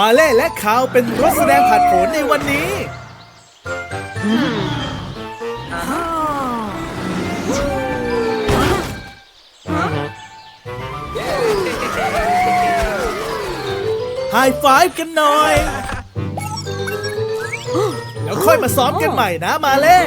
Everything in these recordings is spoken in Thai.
มาเล่และคาวเป็นรถแสดงผัดโผนในวันนี้ ไฮไฟฟ์กันหน่อย แล้วค่อยมาซ้อมกันใหม่นะมาเล่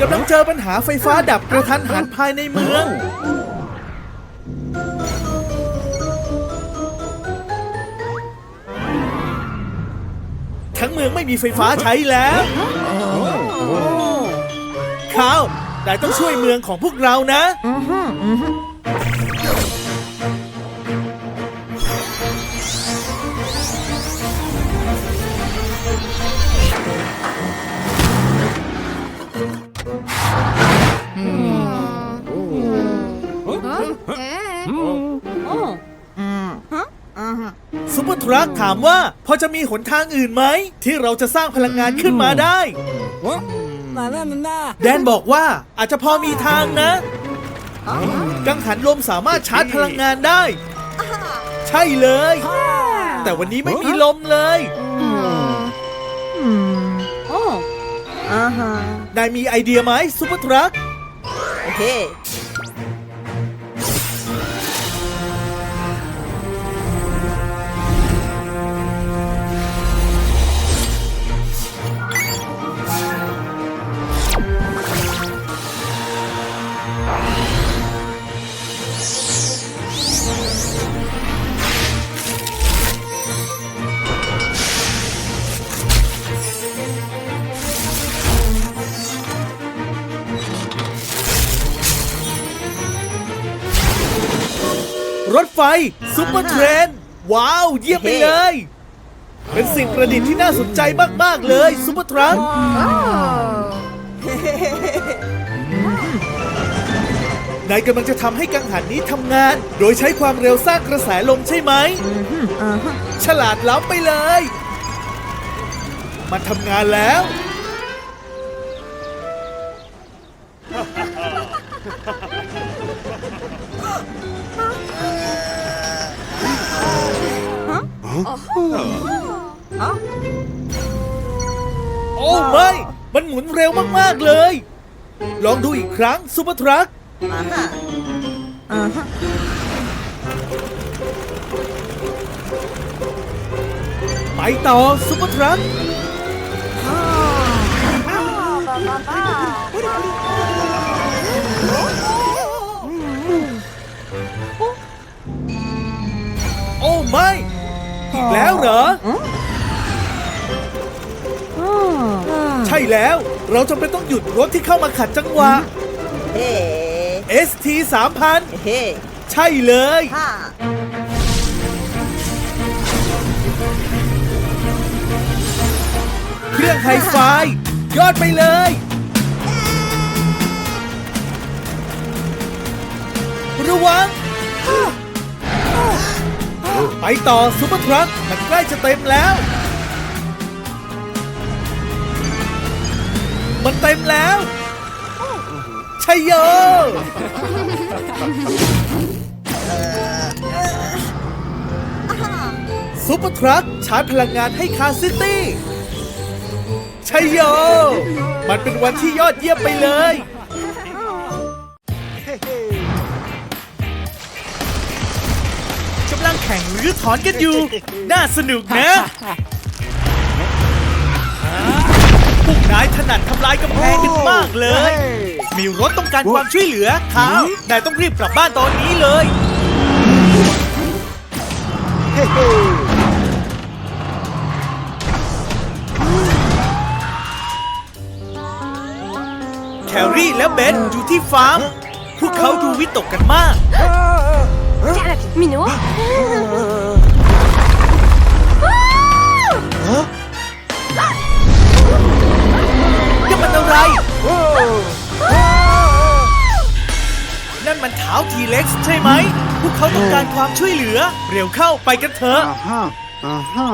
กำลังเจอปัญหาไฟฟ้าดับกระทันหันภายในเมือง ทั้งเมืองไม่มีไฟฟ้าใช้แล้วข้าวนายต้องช่วยเมืองของพวกเรานะซุปเปอ ทรัคถามว่าพอจะมีหนทางอื่นไหม ที่เราจะสร้างพลังงานขึ้นมาได้ มาแล้วนั่นนะแดนบอกว่าอาจจะพอมีทางนะ กังหันลมสามารถชาร์จพลังงานได้ ใช่เลย แต่วันนี้ไม่มีลมเลยนายมีไอเดียไหมซุปเปอร์ทรัค รถไฟซุปเปอร์เทรน ว้าว เยี่ยมไปเลย เป็นสิ่งประดิษฐ์ที่น่าสนใจมาก ๆ เลยซุปเปอร์ทรัคนายกำลังจะทำให้กังหันนี้ทำงาน โดยใช้ความเร็วสร้างกระแสลมใช่ไหม ฉลาดล้ำไปเลย มันทำงานแล้ว โอ้ไม่ มันหมุนเร็วมาก ๆ เลย ลองดูอีกครั้งซูเปอร์ทรัคไปต่อซูเปอร์ทรัคโอ้ไม่ อีกแล้วเหรอ ใช่แล้ว เราจำเป็นต้องหยุดรถที่เข้ามาขัดจังหวะ ST 3000ใช่เลยเครื่องไฮไฟยอดไปเลย ระวัง ไปต่อซุปเปอร์ทรัคมันใกล้จะเต็มแล้ว มันเต็มแล้วชัยโยซุปเปอร์ทรัคชาร์จพลังงานให้คาซิตี้ชัยโย มันเป็นวันที่ยอดเยี่ยมไปเลย ข่งหรือถอนกันอยู่ น่าสนุกนะ พวกนายถนัดทำลายกำแพงกันมากเลย มีรถต้องการความช่วยเหลือขาว นายต้องรีบกลับบ้านตอนนี้เลย แครี่และเบนอยู่ที่ฟาร์ม พวกเขาดูวิตกกันมาก Tiens la petite minot Ah นี่มันอะไร นั่นมันเท้าทีเล็กซ์ใช่ไหม พวกเขาต้องการความช่วยเหลือ เร็วเข้าไปกันเถอะ Aha. Aha.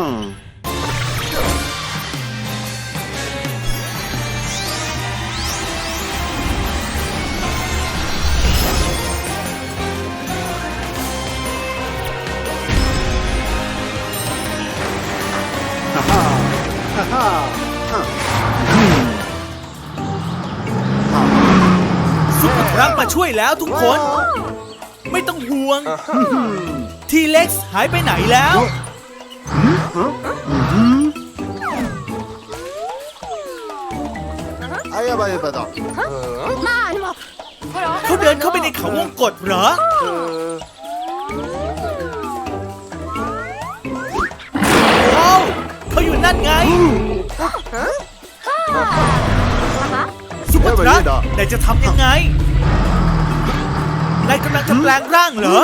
สุปเปอร์ครังมาช่วยแล้วทุกคน ไม่ต้องห่วง ทีเล็กหายไปไหนแล้ว เขาเดินเข้าไปในเขาวงกดเหรอ นั่นไงซุปเปอร์ทรัคแต่จะทำยังไงนายกำลังจะแปลงร่างเหรอ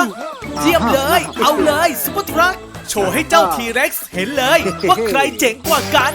เยี่ยมเลย เอาเลยซุปเปอร์ทรัคโชว์ให้เจ้าทีเร็กซ์เห็นเลย ว่าใครเจ๋งกว่ากัน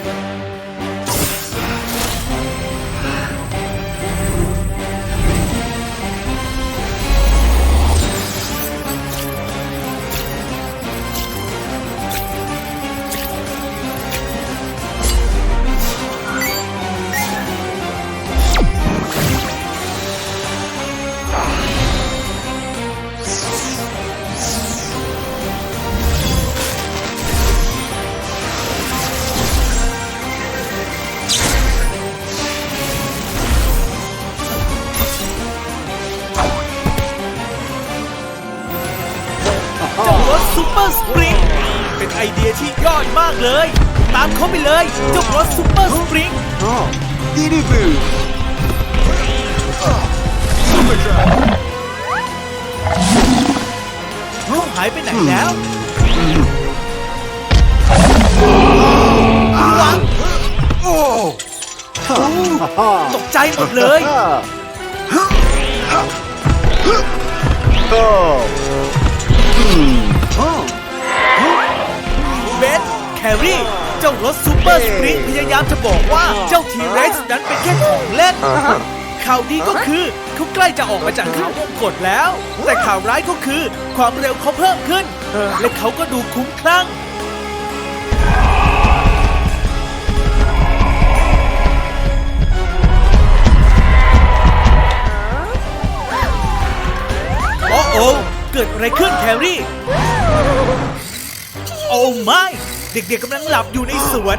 ที่ยอดมากเลย ตามเขาไปเลย เจ้ารถซุปเปอร์สปริง ดีดีบูซูร์ทรัหายไปไหนแล้วหวังโอ้ตกใจหมดเลยโอ้ นแครี่เจ้ารถซูเปอร์สปริงพยายามจะบอกว่าเจ้าทีเร็กซ์นั้นเป็นแค่ของเล่นข่าวดีก็คือเขาใกล้จะออกมาจากเขาวงกฏแล้ว แต่ข่าวร้ายก็คือความเร็วเขาเพิ่มขึ้น และเขาก็ดูคุ้มคลั่งโอ้โอเกิดอะไรขึ้นแครี่โอ้ไม่ เด็กๆกำลังหลับอยู่ในสวน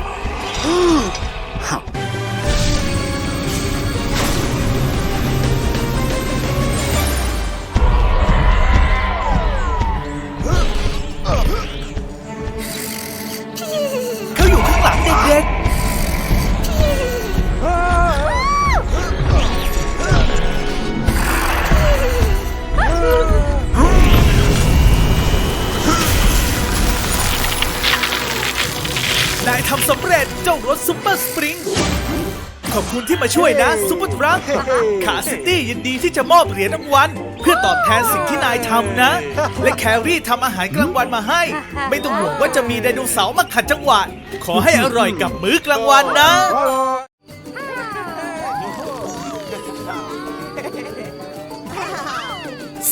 นายทำสำเร็จเจ้ารถซุปเปอร์สปริง ขอบคุณที่มาช่วยนะซุปเปอร์ทรัคขาซิตี้ยินดีที่จะมอบเหรียญรางวัลเพื่อตอบแทนสิ่งที่นายทำนะ และแครี่ทำอาหารกลางวันมาให้ ไม่ต้องห่วงว่าจะมีไดโนเสาร์มาขัดจังหวะ ขอให้อร่อยกับมื้อกลางวันนะ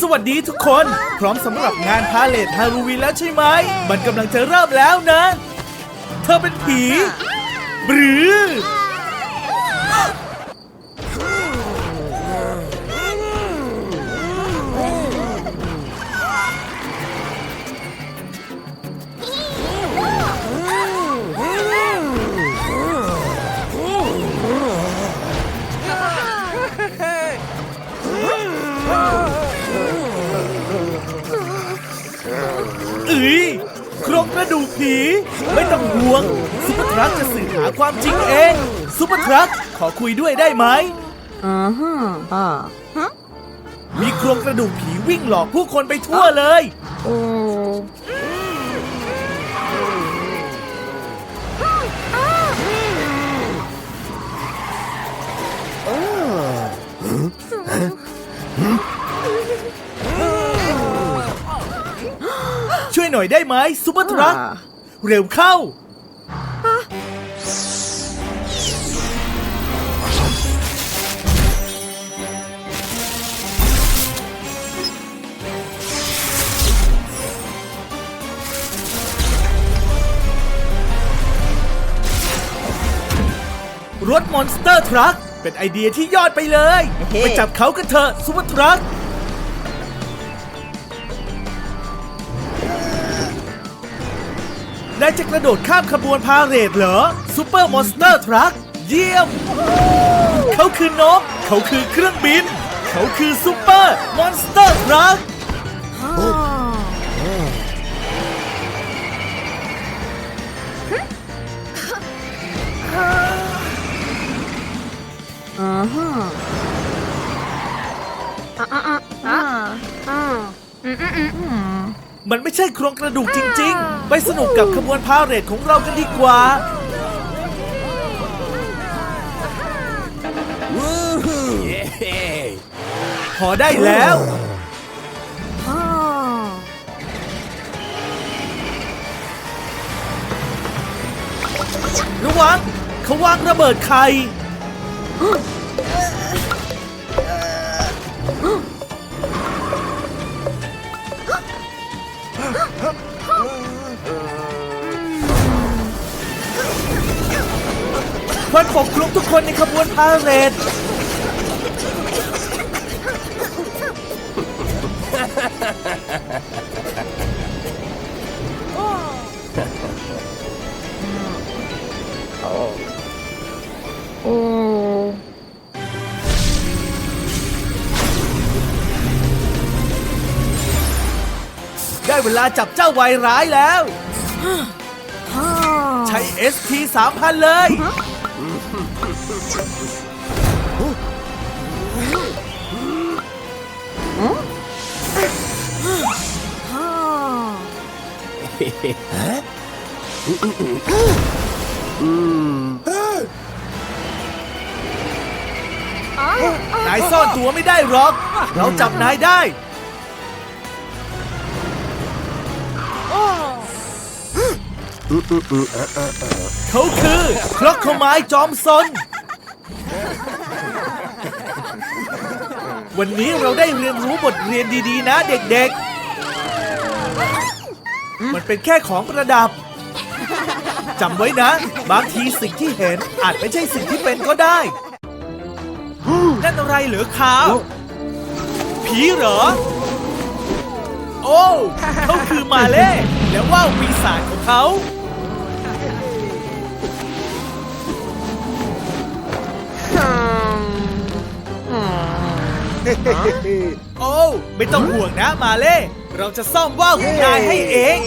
สวัสดีทุกคน พร้อมสำหรับงานพาเลทฮาโลวีนแล้วใช่ไหม มันกำลังจะเริ่มแล้วนะ เธอเป็นผี หรือ เอ้ยโครง กระดูกผี ไม่ต้องห่วงซุปเปอร์ทรัคจะสืบหาความจริงเองซุปเปอร์ทรัคขอคุยด้วยได้ไหมอือฮึอ่ามีโครงกระดูกผีวิ่งหลอกผู้คนไปทั่วเลย โอ้ หน่อยได้ไหมซูเปอร์ทรัคเร็วเข้า รถมอนสเตอร์ทรัคเป็นไอเดียที่ยอดไปเลย เฮ้ ไปจับเขากันเถอะซูเปอร์ทรัค นายจะกระโดดข้ามขบวนพาเหรดเหรอซูเปอร์มอนสเตอร์ทรัคเยี่ยม เขาคือนก เขาคือเครื่องบิน เขาคือซูเปอร์มอนสเตอร์ทรัคอ่าฮะมั นไม่ใช่โครงกระดูกจริง ๆ ไปสนุกกับขบวนพาเหรดของเรากันดีกว่าพอได้แล้วอ่าระวังเขาวางระเบิดไข่ ควันปกคลุมทุกคนในขบวนพาเหรดโอ้ได้เวลาจับเจ้าวายร้ายแล้วฮ่าใช้ ST 3000 เลย นายซ่อนตัวไม่ได้หรอก เราจับนายได้ เขาคือคล็อกโคไม้จอมซน วันนี้เราได้เรียนรู้บทเรียนดีๆ นะเด็กๆ มันเป็นแค่ของประดับจำไว้นะ บางทีสิ่งที่เห็นอาจไม่ใช่สิ่งที่เป็นก็ได้ นั่นอะไรเหรอขาวผีเหรอ โอ้ เขาคือมาเล่ แล้วว่าวปีศาจของเขา โอ้ไม่ต้องห่วงนะมาเล่ เราจะซ่อมว่าวของนายให้เอง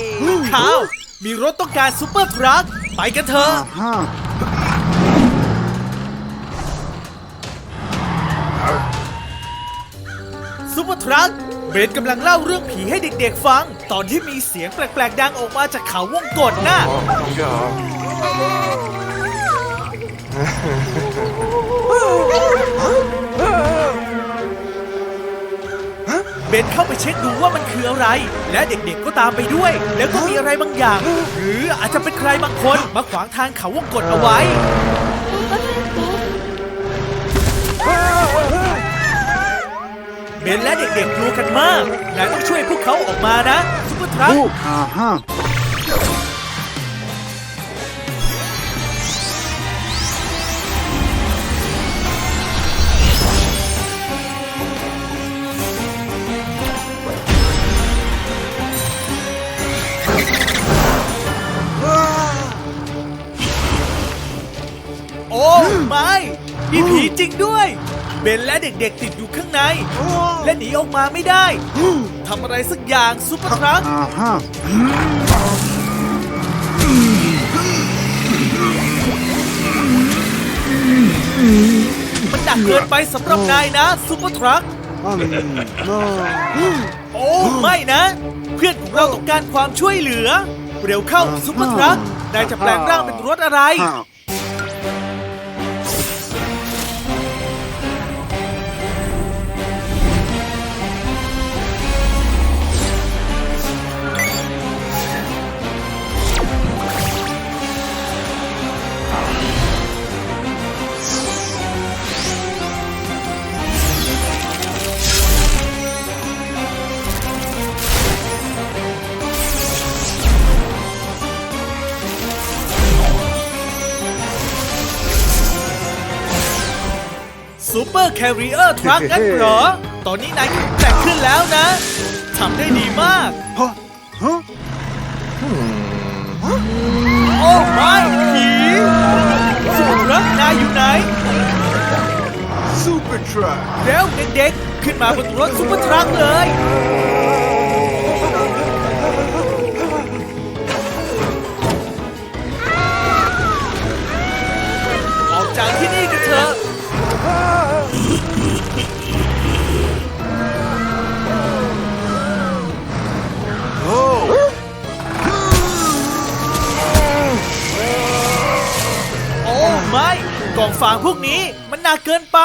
ขาว มีรถต้องการซูเปอร์ทรัคไปกันเถอะ Aha. ซูเปอร์ทรัคเบนกำลังเล่าเรื่องผีให้เด็กๆฟัง ตอนที่มีเสียงแปลกๆดังออกมาจากเขาวงกฏน่ะ เบนเข้าไปเช็คดูว่ามันคืออะไร และเด็กๆก็ตามไปด้วย แล้วก็มีอะไรบางอย่าง หรืออาจจะเป็นใครบางคนมาขวางทางเขาวงกดเอาไว้ เบนและเด็กๆกลัวกันมากนายต้องช่วยพวกเขาออกมานะซุปเปอร์ทรัค Oh. Aha. โริงด้วย เบนและเด็กๆติดอยู่ข้างใน และหนีออกมาไม่ได้ทำอะไรสักอย่างซุปเปอร์ทรัคมันหนักเกินไปสำหรับนายนะซุปเปอร์ทรัคโอ้ไม่นะ เพื่อนของเราต้องการความช่วยเหลือ เร็วเข้าซุปเปอร์ทรัคนายจะแปลงร่างเป็นรถอะไร เปอร์แคริเออร์ทรัคงั้นเหรอ ตอนนี้นายแข็งแกร่งขึ้นแล้วนะ ทำได้ดีมาก Huh? Huh? โอ้ไม่ผีสุดรักนายอยู่ไหน Super truck. เร็วเด็กๆ ขึ้นมาบนรถซุปเปอร์ทรัคเลย กล่องฟางพวกนี้มันหนักเกินไป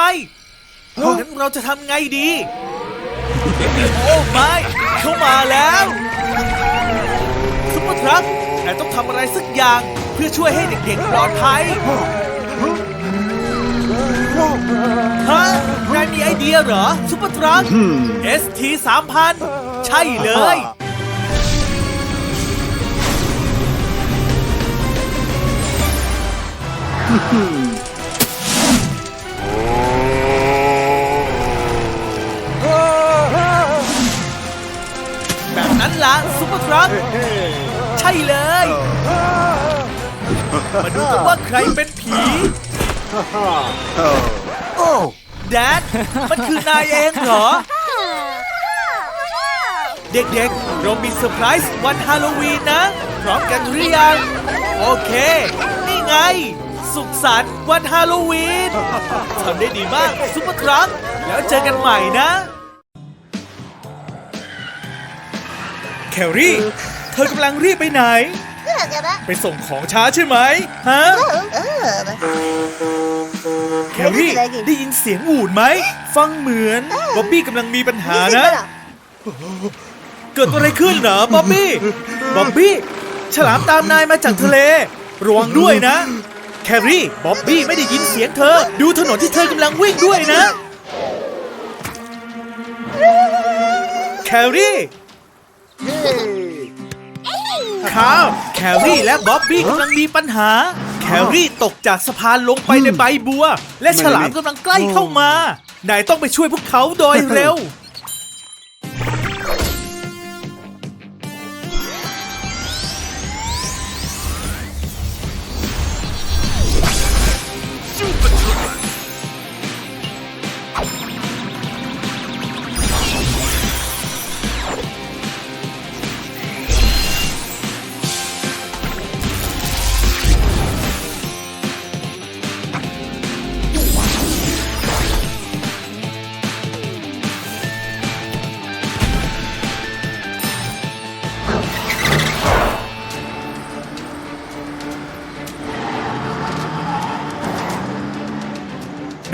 งั้นเราจะทำไงดี โอ้ไม่เข้ามาแล้วซุปเปอร์ทรัคนายต้องทำอะไรสักอย่างเพื่อช่วยให้เด็กๆปลอดภัยฮะนายมีไอเดียเหรอซุปเปอร์ทรัค ST 3000 ใช่เลยแบบนั้นล่ะซุปเปอร์ทรัคใช่เลย มาดูกันว่าใครเป็นผี Oh. แดดมันคือนายเองเหรอ เด็กๆ เรามีเซอร์ไพรส์วันฮาโลวีนนะ พร้อมกันหรือยัง โอเค นี่ไง สุขสันต์วันฮาโลวีนทำได้ดีมากซุปเปอร์ทรัคแล้วเจอกันใหม่นะ แคลรี่ เธอกำลังรีบไปไหน ไปส่งของช้าใช่ไหมฮะ แคลรี่ได้ยินเสียงอูดไหม ฟังเหมือนบ๊อบบี้กำลังมีปัญหานะ เกิดอะไรขึ้นเหรอบ๊อบบี้ บ๊อบบี้ ฉลามตามนายมาจากทะเล ระวังด้วยนะ แคลรี่ บ๊อบบี้ไม่ได้ยินเสียงเธอ ดูถนนที่เธอกำลังวิ่งด้วยนะ แคลรี่ ครับแคลรี่และบ๊อบบี้กำลังมีปัญหา แคลรี่ตกจากสะพานลงไปในใบบัว และฉลามกำลังใกล้เข้ามานายต้องไปช่วยพวกเขาโดยเร็ว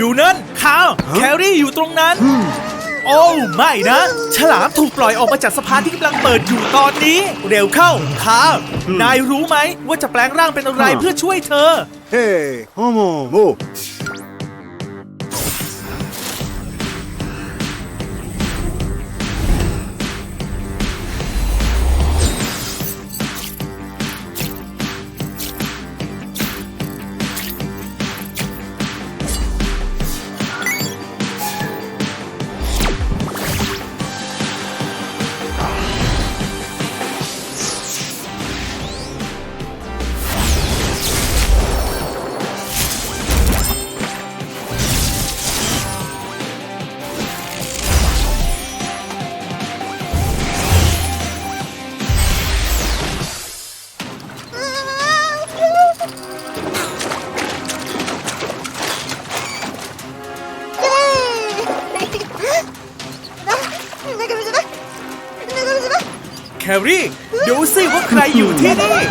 ดูนั่นข่าวแคลรี่อยู่ตรงนั้น โอ้ไม่นะ ฉลามถูกปล่อยออกมาจากสะพานที่กำลังเปิดอยู่ตอนนี้ เร็วเข้าข่าวนายรู้ไหมว่าจะแปลงร่างเป็นอะไรเพื่อช่วยเธอ Hey, homo. Oh. แค อยู่ที่นี่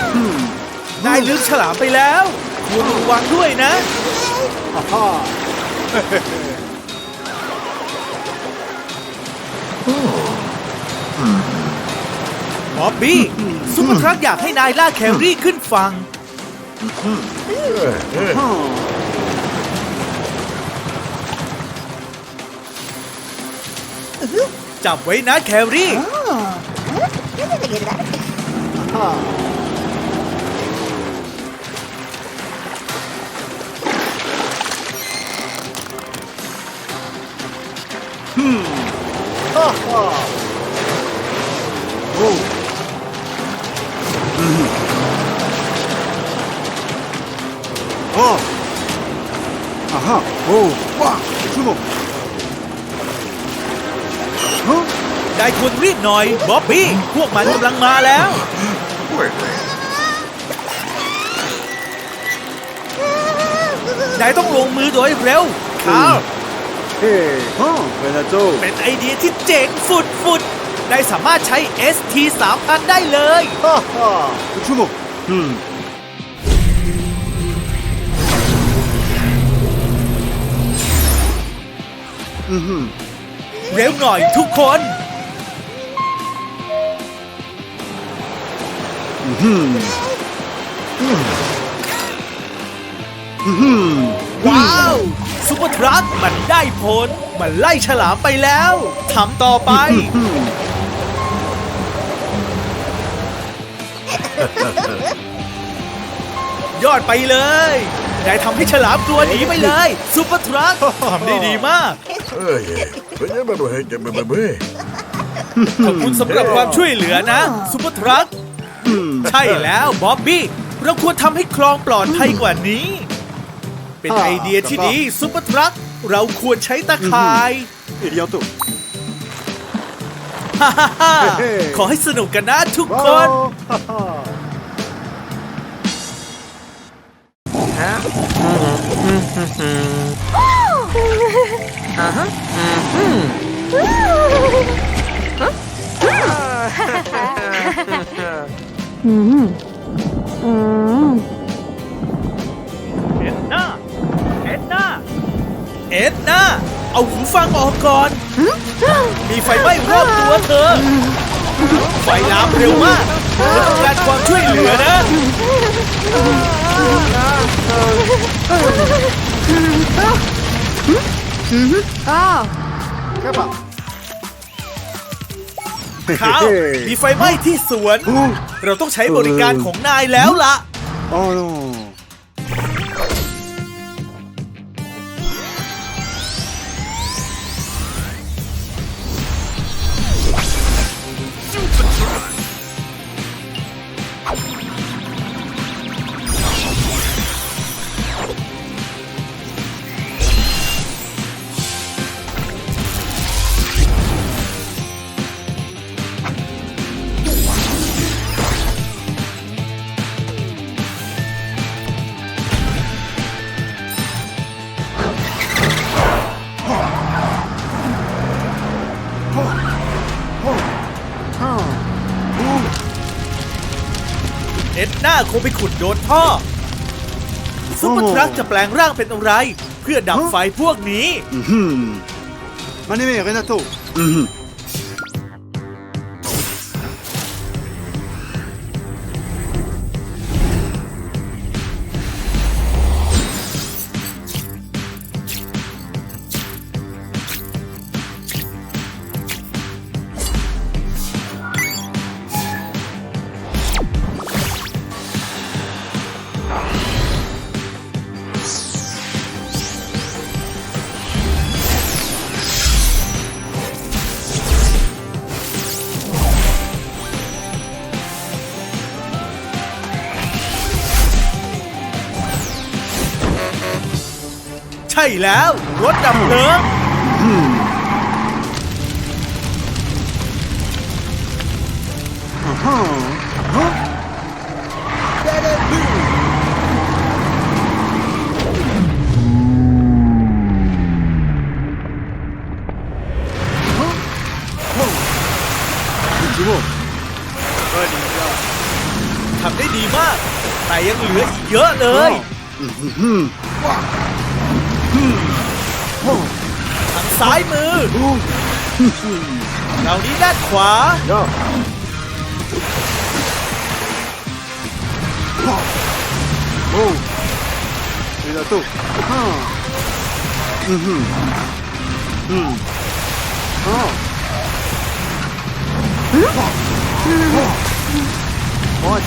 นายลืมฉลามไปแล้วควรระวังด้วยนะ Aha. บ๊อบบี้ซุปเปอร์ทรัคอยากให้นายลากแคลรี่ขึ้นฝั่งจับไว้นะแค 안타. 흠. 하하. 오. 음. 어. 아하. 오. 와. 주목. ได้ควรรีบหน่อยบ๊อบบี้พวกมันกำลังมาแล้ว Wait. นายต้องลงมือโดยเร็วคาร์ล Hey. Huh? Renato. เป็นไอเดียที่เจ๋งฟุดฟุดๆนายสามารถใช้ ST 3000ได้เลย Ha ha. Sumo. Hmm. Mhm. เร็วหน่อยทุกคน ว้าว ซุปเปอร์ทรัคมันได้ผล มันไล่ฉลามไปแล้วทำต่อไป Hmm. ยอดไปเลยนายทำให้ฉลามตัวหนีไปเลย ซุปเปอร์ทรัคทำได้ดีมาก Ay, vaya me lo he que me bebé. ขอบคุณสำหรับความช่วยเหลือนะ ซุปเปอร์ทรัค ใช่แล้วบ๊อบบี้ เราควรทำให้คลองปลอดภัยกว่านี้ เป็นไอเดียที่ดีซุปเปอร์ทรัคเราควรใช้ตะข่าย Iriato. ฮ่าฮ่าฮ่าขอให้สนุกกันนะทุกคน Wow. Ha ha. Mm. เอ็ดนาเอ็ดนาเอ็ดนาเอาหูฟังออกก่อน มีไฟไหม้รอบตัวเธอ ไฟลามเร็วมากเธอต้องการความช่วยเหลือนะ Oh. Kappa. ข่าวมีไฟไหม้ที่สวน เราต้องใช้บริการของนายแล้วล่ะ Oh no. งไปขุดโดนท่อ ซุปเปอร์ทรัคจะแปลงร่างเป็นอะไร เพื่อดับไฟพวกนี้ Mhm. Maneme, Renato. Mhm. ใช่ แล้ว รถดับเพลิง Aha. Huh? Sumo. ทำได้ดีมาก แต่ยังเหลืออีกเยอะเลย Mhm. ท ซ้ายมือเรานี้ด้านขวา Ja. Oh. Renato. Aha. Mhm. Hmm. Oh. What?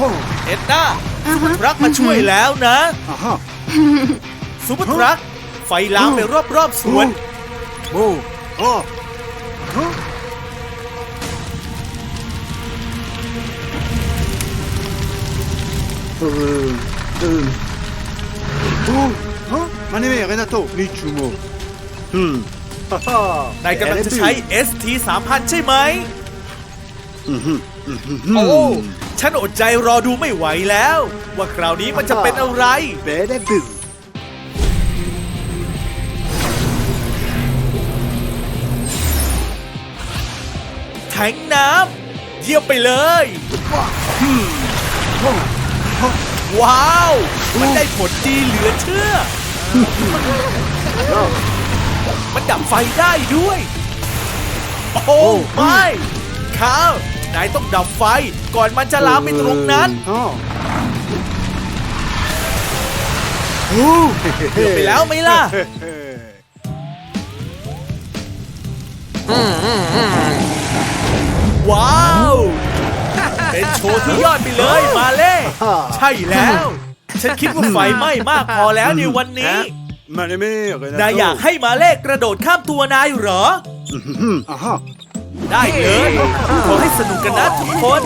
Oh. เอ็ดนาซุปเปอร์ทรัคมาช่วยแล้วนะ Aha. ซุปเปอร์ทรัค ไฟลามไปรอบๆสวน Oh. Oh. Huh? Uh, uh. Oh, huh? Maneme, Renato, ni chumo. Hmm. Haha. นายกำลังจะใช้ ST 3000 ใช่ไหม Mhm. โอ้ ฉันอดใจรอดูไม่ไหวแล้ว ว่าคราวนี้มันจะเป็นอะไร Bene bu. แทงน้ำเยี่ยมไปเลย ว้าว มันได้ผลดีเหลือเชื่อ มันดับไฟได้ด้วย โอ้ไม่ข้าวนายต้องดับไฟก่อนมันจะลามไปตรงนั้นเกือบไปแล้วไหมล่ะ ว้าว เป็นโชว์ที่ยอดไปเลยมาเล่ ใช่แล้ว ฉันคิดว่าไฟไหม้มากพอแล้วในวันนี้ Maneme, Renato. นายอยากให้มาเล่กระโดดข้ามตัวนายเหรอ Mhm. Aha. ได้เลยขอให้สนุกกันนะทุกคน